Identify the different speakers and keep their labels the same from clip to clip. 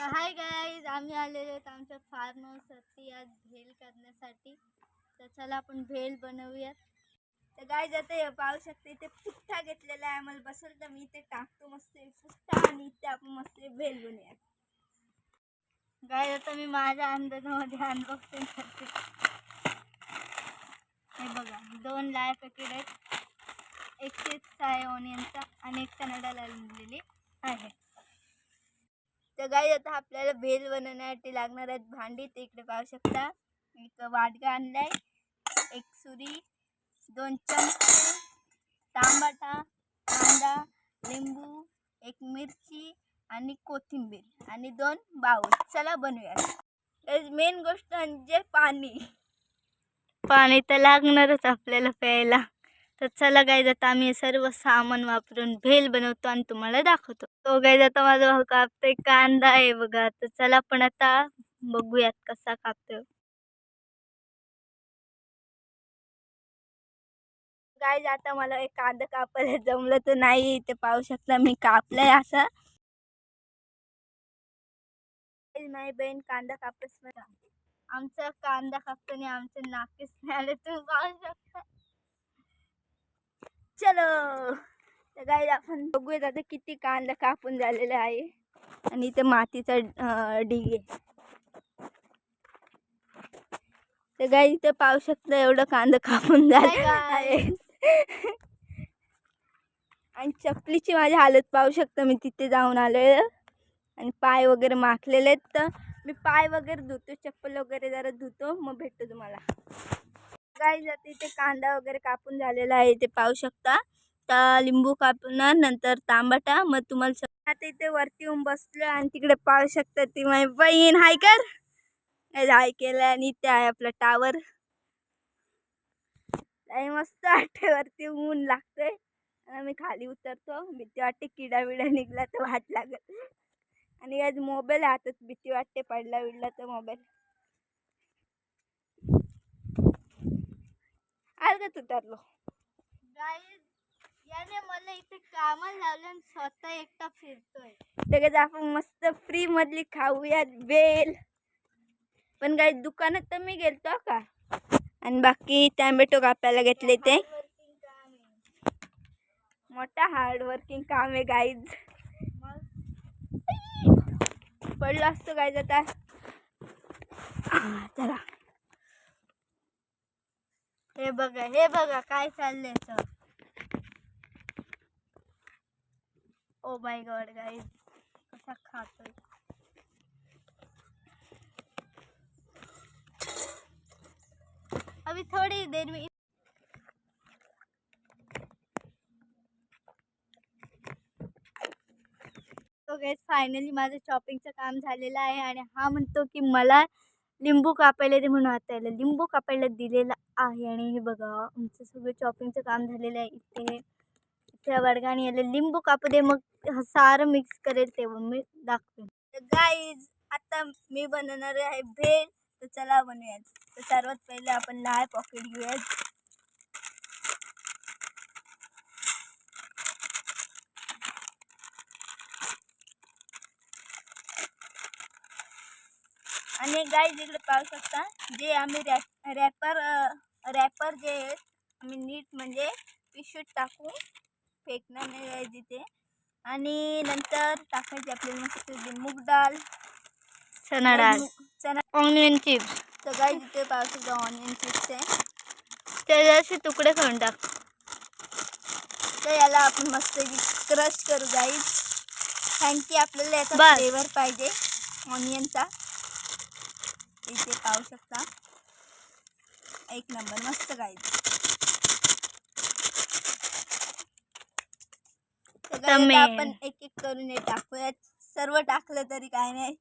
Speaker 1: तर hi guys आम्ही आलेलो आहोत आमच्या फार्म हाऊसवरती आज भेल करण्यासाठी. तर चला आपण भेल बनवूयात. तर गाईज आता हे पाहू शकते इथे पुठ्ठा घेतलेला आहे आम्हाला. बसेल तर मी इथे टाकतो मस्त हे पुठ्ठा आणि इथे आपण मस्त भेल बनूया गाईज आता मी माझ्या अंदाजामध्ये अनबॉक्सिंग करते. हे बघा दोन लाय पॅकेट आहेत. एक चिप्स आहे ऑनियनचा आणि एक कॅनडाला लिहिलेली आहे. तर गाई आता आपल्याला भेल बनवण्यासाठी लागणार आहेत भांडी. ते इकडे पाहू शकता एक वाटगा आणलाय. एक सुरी दोन चमचे तांबाटा कांदा लिंबू एक मिरची आणि कोथिंबीर आणि दोन बाऊल चला बनवूया मेन गोष्ट म्हणजे पाणी. पाणी तर लागणारच आपल्याला प्यायला. तर चला गाय आता आम्ही सर्व सामान वापरून भेल बनवतो आणि तुम्हाला दाखवतो. तो गाय जाता माझा भाऊ कापतोय कांदा आहे बघा. तर चला पण आता बघूयात कसा कापतोय. गाय जाता मला एक कांदा कापायला जमलं तर नाही ते पाहू शकता मी कापलाय असा. नाही बहीण कांदा कापच आमचा कांदा कापताना आमचं नाकेच नाही आलं तू पाहू शकता. चलो. तर गाई आपण बघूयात आता किती कांदा कापून झालेला आहे. आणि इथे मातीचा ढीग आहे. तर गाई इथे पाहू शकता एवढं कांदा कापून झालं आहे. आणि चपलीची माझी हालत पाहू शकता मी तिथे जाऊन आलोय. आणि पाय वगैरे माखलेले आहेत. तर मी पाय वगैरे धुतो चप्पल वगैरे जरा धुतो मग भेटतो तुम्हाला. काही आता इथे कांदा वगैरे कापून झालेला आहे ते पाहू शकता. तर लिंबू कापणार नंतर तांबाटा. मग तुम्हाला आता इथे वरती येऊन बसलो आणि तिकडे पाहू शकता ती माझी बहीण. हाय कर. हाय केलं आणि इथे आहे आपला टावर मस्त वाटते वरती ऊन लागतोय. आणि आम्ही खाली उतरतो. भीती वाटते किडा बिडा निघला तर वाट लागत आणि आज मोबाईल हातात भीती वाटते पडला विडला तर मोबाईल अर्धच उतरलो याने मला इथे कामाला लावलं आणि स्वतः एकटा फिरतोय. लगेच आपण मस्त फ्री मधली खाऊयात बेल पण काही दुकानात तर मी गेलतो का? आणि बाकी टॅमॅटो कापायला घेतले ते. मोठा हार्ड वर्किंग काम आहे गाईज पडलो असतो गाईज आता. चला. हे बघा हे बघा काय चाललंय sir oh my god guys कसा खातोय. अभी थोड़ी देर में तो गैस फायनली माझं शॉपिंगचं काम झालेलं आहे आणि हा म्हणतो की मला लिंबू कापायला दे म्हणून आता याला लिंबू कापायला दिलेलं आहे आणि हे बघा आमचं सगळं शॉपिंगचं काम झालेलं आहे इथे. इथे वर्गाने याला लिंबू कापू दे मग सारं मिक्स करेल तेव्हा मी दाखवेन. तर गाईज आता मी बनवणार आहे भेल तर चला बनवूयात. तर सर्वात पहिले आपण लाय पॉकेट घेऊयात. आणि गाईज इकडे पाहू शकता जे आम्ही रॅप रॅपर रॅपर जे आहेत आम्ही नीट म्हणजे पिशवीत टाकून फेकणार नाही गाईज इथे. आणि नंतर टाकायची आपल्याला मस्त मूग डाळ चना डाळ. चना ऑनियन चिप्स तर गाईज इथे पाहू शकता ऑनियन चिप्स आहे. त्याचे असे तुकडे करून टाक. तर याला आपण मस्त क्रश करू गाईज कारण की आपल्याला याचा फ्लेवर पाहिजे ऑनियनचा इथे पाहू शकता. एक नंबर मस्त गाईज आपण एक एक करून हे टाकूयात. सर्व टाकलं तरी काय नाही.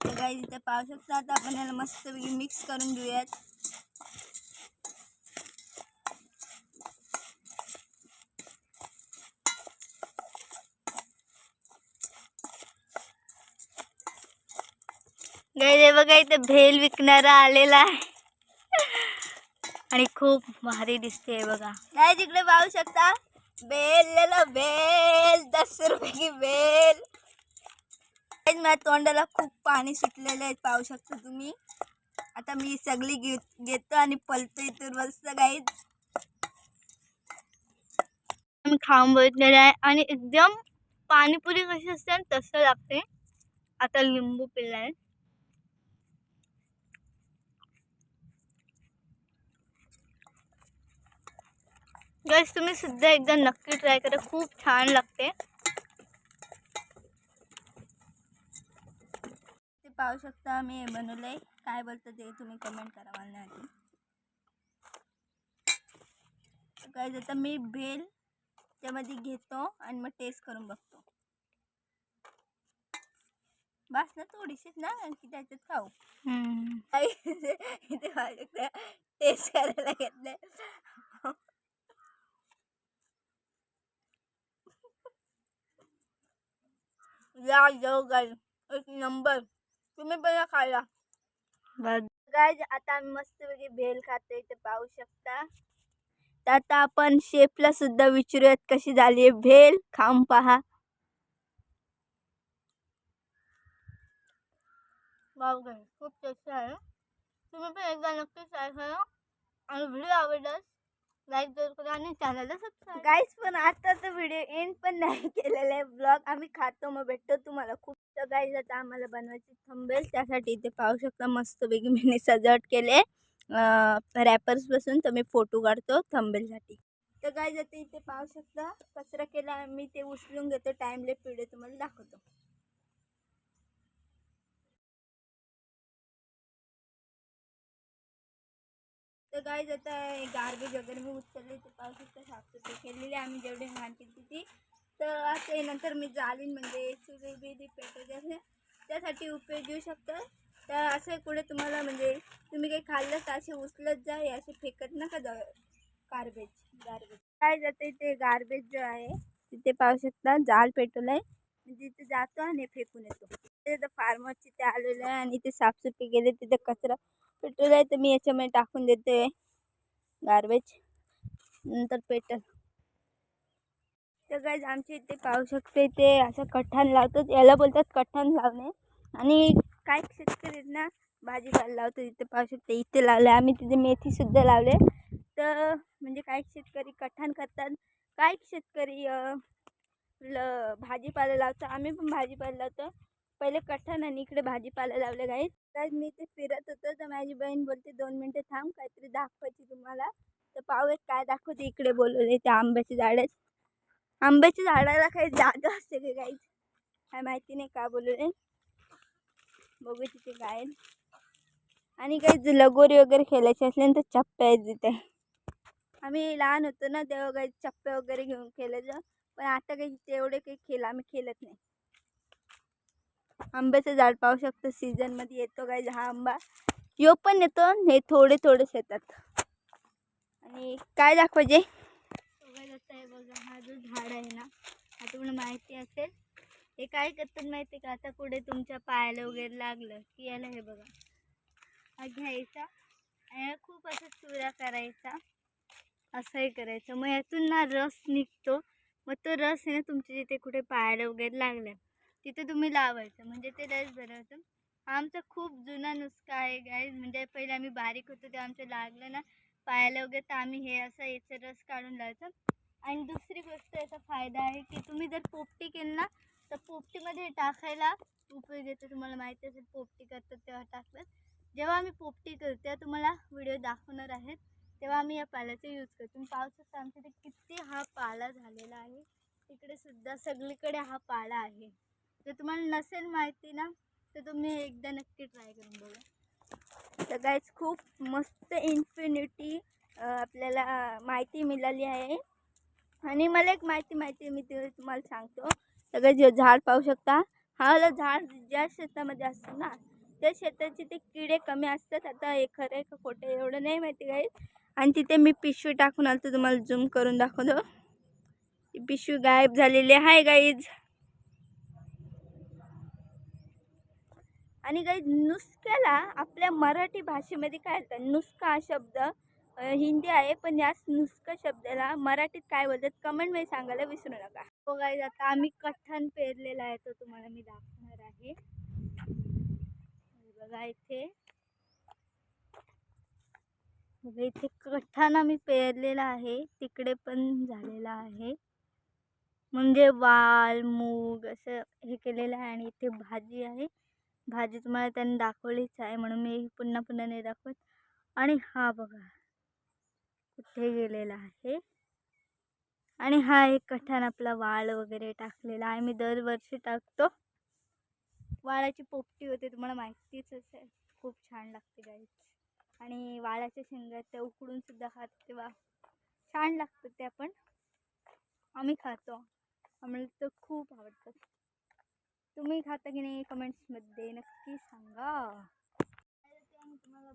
Speaker 1: गाईज इथे पाहू शकता. आता आपण याला मस्तपैकी मिक्स करून घेऊयात. हे बघा इथे भेल विकणारा आलेला आहे. आणि खूप भारी दिसते बघा. काय तिकडे पाहू शकता बेल बेल दस रुपये की बेल माझ्या तोंडाला खूप पाणी सुटलेलं आहे पाहू शकता तुम्ही. आता मी सगळी घे घेतो आणि पलतो इथून मस्त मी खाऊन बघितलेलं आहे आणि एकदम पाणीपुरी कशी असते तसं लागते. आता लिंबू पिल्ला आहे गॅस तुम्ही सुद्धा एकदा नक्की ट्राय करा. खूप छान लागते. ते पाहू शकता मी हे बनवलंय. काय बोलतं ते तुम्ही कमेंट करा मला आधी काय आता मी भेल त्यामध्ये घेतो आणि मग टेस्ट करून बघतो. बस ना थोडीशीच ना की त्याच्यात खाऊ. काही इथे टेस्ट करायला घेतलंय या जाऊ गाय एक नंबर। तुम्ही पण या खायला आता आम्ही मस्तपैकी भेल खातो इथे पाहू शकता। तर आता आपण शेफला सुद्धा विचारूयात कशी झाली आहे भेल. खाऊन पहा. वाव गाय खूप टेस्टी आहे. तुम्ही पण एकदा नक्की ट्राय करा. आणि व्हिडिओ आवडल्यास लाईक जरूर करा आणि चॅनलला सबस्क्राईब गाईज पण आता तर व्हिडिओ एंड पण नाही केलेला आहे. ब्लॉग आम्ही खातो मग भेटतो तुम्हाला. खूप तर गाईज आता आम्हाला बनवायची थांबेल त्यासाठी इथे पाहू शकता मस्तपैकी मी सजावट केले रॅपर्सपासून तर मी फोटो काढतो थंबेलसाठी तर गाईज आता इथे पाहू शकता कचरा केला मी ते उचलून घेतो. टाईमले व्हिडिओ तुम्हाला दाखवतो. तर गाईज आता गार्बेज वगैरे मी उचलले ते पाहू साफसफाई केलेली आम्ही जेवढी घाण केली ती. तर ते नंतर मी जालीन म्हणजे चुली बिली पेटवते त्यासाठी उपयोग येऊ शकतं तर असं कुठे तुम्हाला म्हणजे तुम्ही काही खाल्लं तर असे उचलत जा हे असे फेकत नका जा गार्बेज गार्बेज काय जाते ते गार्बेज जो आहे तिथे पाहू शकता जाळ पेटवलं आहे. म्हणजे तिथे जातो आणि फेकून येतो. तिथे फार्मरची ते आलेलं आहे आणि ते साफसफाई केले तिथे कचरा पेट्रोल आहे तर मी याच्यामध्ये टाकून देते. गार्बेज नंतर पेट्रोल. तर गाईज आमच्या इथे पाहू शकते ते असं कठ्ठाण लावतात. याला बोलतात कठ्ठाण लावणे. आणि काही शेतकरी ना भाजीपाला लावतो इथे पाहू शकते. इथे लावले. आम्ही तिथे मेथीसुद्धा लावले. तर म्हणजे काही शेतकरी कठ्ठाण करतात. काही शेतकरी ल भाजीपाला लावतो. आम्ही पण भाजीपाला लावतो. पहिले कठ्ठाण आणि इकडे भाजीपाला लावले गाईत तर मी ते फिरत होतो. तर माझी बहीण बोलते दोन मिनटं थांब काहीतरी दाखवायची तुम्हाला. तर पाहूयात काय दाखवते. इकडे बोलवले त्या आंब्याच्या झाडात आंब्याच्या झाडाला काही जागा असते का गाईत काय माहिती नाही का बोलवले. बघू तिथे काय आणि काही लगोरी वगैरे खेळायची असले तर चप्पे आहेत तिथे. आम्ही लहान होतो ना तेव्हा काही चप्पे वगैरे घेऊन खेळायचं. पण आता काही तेवढे काही खेळ आम्ही खेळत नाही. आंब्याचं झाड पाहू शकतो. सीझनमध्ये येतो काय हा आंबा. यो पण येतो. हे थोडे थोडेच येतात. आणि काय दाखवायचे बघा हा जो झाड आहे ना हा तुम्हाला माहिती असेल. हे काय करतात माहिती का? आता पुढे तुमच्या पायाला वगैरे लागलं की याला हे बघा. हा घ्यायचा. आणि खूप असं चुरा करायचा. असंही करायचं. मग यातून ना रस निघतो. मग तो रस आहे ना तुमच्या जिथे कुठे पायाला वगैरे लागला. तिथे तुम्ही लावायचं. म्हणजे ते रस बरं होतं हा आमचा खूप जुना नुस्खा आहे गाईज म्हणजे पहिले आम्ही बारीक होतो तेव्हा आमचं लागलं ना पायाला वगैरे तर आम्ही हे असं याचं रस काढून लावायचं. आणि दुसरी गोष्ट याचा फायदा आहे की तुम्ही जर पोपटी केली ना तर पोपटीमध्ये टाकायला उपयोग येतो. तुम्हाला माहिती असेल पोपटी करतात तेव्हा टाकतात. जेव्हा आम्ही पोपटी करतो तेव्हा तुम्हाला व्हिडिओ दाखवणार आहेत. तेव्हा आम्ही या पाल्याचा यूज करतो. तुम्ही पाहू शकता आमच्या इथे किती हा पाला झालेला आहे. तिकडे सुद्धा सगळीकडे हा पाला आहे. जर तुम्हाला नसेल माहिती ना तर तुम्ही एकदा नक्की ट्राय करून बघा. तर गाईज खूप मस्त इन्फिनिटी आपल्याला माहिती मिळाली आहे. आणि मला एक माहिती माहिती मी ते तुम्हाला सांगतो. सगळं जे झाड पाहू शकता. हा झाड ज्या शेतामध्ये असतं ना त्या शेताचे ते किडे कमी असतात. आता हे खरं आहे का खोटं एवढं नाही माहिती गाईज आणि तिथे मी पिशवी टाकून आलं तर तुम्हाला झूम करून दाखवतो. ती पिशवी गायब झालेली आहे गाईज आणि काही नुसक्याला आपल्या मराठी भाषेमध्ये काय बोलतात नुसका हा शब्द
Speaker 2: हिंदी आहे पण याच नुसका शब्दाला मराठीत काय बोलतात? कमेंटमध्ये सांगायला विसरू नका. हो गाईज आता आम्ही कठ्ठण पेरलेला आहे तो तुम्हाला मी दाखवणार आहे. बघा इथे. बघा इथे कठ्ठण आम्ही पेरलेला आहे तिकडे पण झालेला आहे. म्हणजे वाल मूग असं हे केलेलं आहे आणि इथे भाजी आहे. भाजी तुम्हाला त्यांनी दाखवलीच आहे म्हणून मी पुन्हा पुन्हा नाही दाखवत. आणि हा बघा कुठे गेलेला आहे? आणि हा एक कठाण आपला वाळ वगैरे टाकलेला आहे. मी दरवर्षी टाकतो. वाळाची पोपटी होते तुम्हाला माहितीच असेल. खूप छान लागते गाईच आणि वाळाच्या शेंगा त्या उकडून सुद्धा खात तेव्हा छान लागतं ते आपण आम्ही खातो. आम्हाला तर खूप आवडतात. तुम्ही खाता की नाही कमेंट्समध्ये नक्की सांगा. तुम्हाला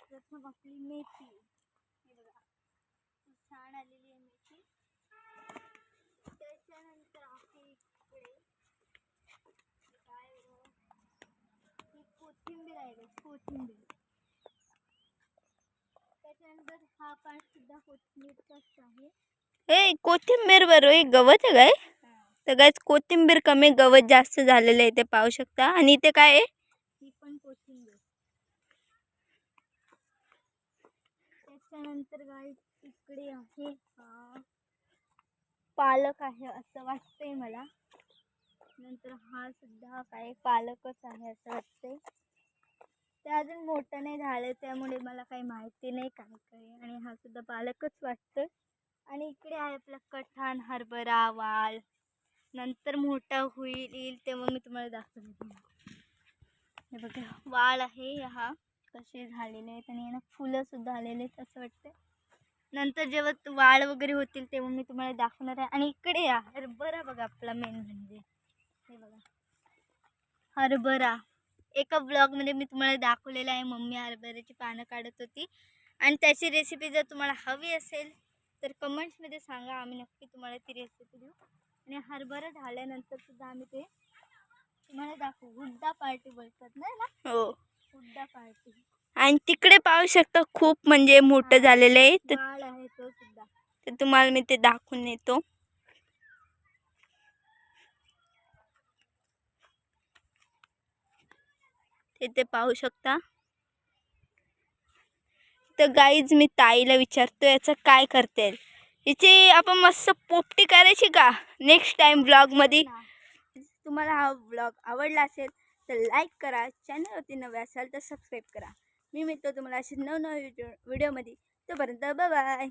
Speaker 2: प्रथम आपली मेथी. छान मेथी. कोथिंबीर आहे कोथिंबीर. त्याच्यानंतर हा पाठ सुद्धा कोथिंबीरचाच आहे.
Speaker 1: ए कोथिंबीर बरोबर हे गवत आहे काय? तर काय कोथिंबीर कमी गवत जास्त झालेलं आहे ते पाहू शकता. आणि इथे काय आहे?
Speaker 2: ही पण कोथिंबीर. त्याच्यानंतर काय इकडे आहे हा. पालक आहे असं वाटतंय मला. नंतर हा सुद्धा काय पालकच आहे असं वाटतंय. ते अजून मोठं नाही झालं त्यामुळे मला काही माहिती नाही काय काय. आणि हा सुद्धा पालकच वाटतो आणि इकडे आहे आपला कठाण हरभरा वाल. नंतर मोठा होईल येईल तेव्हा मी तुम्हाला दाखवते. हे बघा वाळ आहे हा. कसे झालेले आहेत आणि यांना फुलंसुद्धा आलेले आहेत असं वाटतं नंतर जेव्हा वाळ वगैरे होतील तेव्हा मी तुम्हाला दाखवणार आहे. आणि इकडे या हरभरा बघा आपला मेन म्हणजे. हे बघा. हरभरा. एका ब्लॉगमध्ये मी तुम्हाला दाखवलेलं आहे मम्मी हरभऱ्याची पानं काढत होती. आणि त्याची रेसिपी जर तुम्हाला हवी असेल तर कमेंट्समध्ये सांगा. आम्ही नक्की तुम्हाला ती रेसिपी देऊ. आणि हरभरा झाल्यानंतर सुद्धा आम्ही ते तुम्हाला दाखवू. हुड्डा पार्टी बोलतात ना ना
Speaker 1: हो.
Speaker 2: हुड्डा पार्टी
Speaker 1: आणि तिकडे पाहू शकता खूप म्हणजे मोठं झालेलं आहे. तर
Speaker 2: वाळ आहे तो सुद्धा.
Speaker 1: तर तुम्हाला मी ते दाखवून येतो इथे पाहू शकता. तर गाईज मी ताईला विचारतो याचं काय करता येईल हिची आपण मस्त पोपटी करायची का? नेक्स्ट टाइम ब्लॉगमध्ये तुम्हाला हा ब्लॉग आवडला असेल तर लाईक करा. चॅनलवरती नवे असाल तर सबस्क्राईब करा. मी मिळतो तुम्हाला असे नवनवे व्हिडिओ व्हिडिओमध्ये तोपर्यंत बाय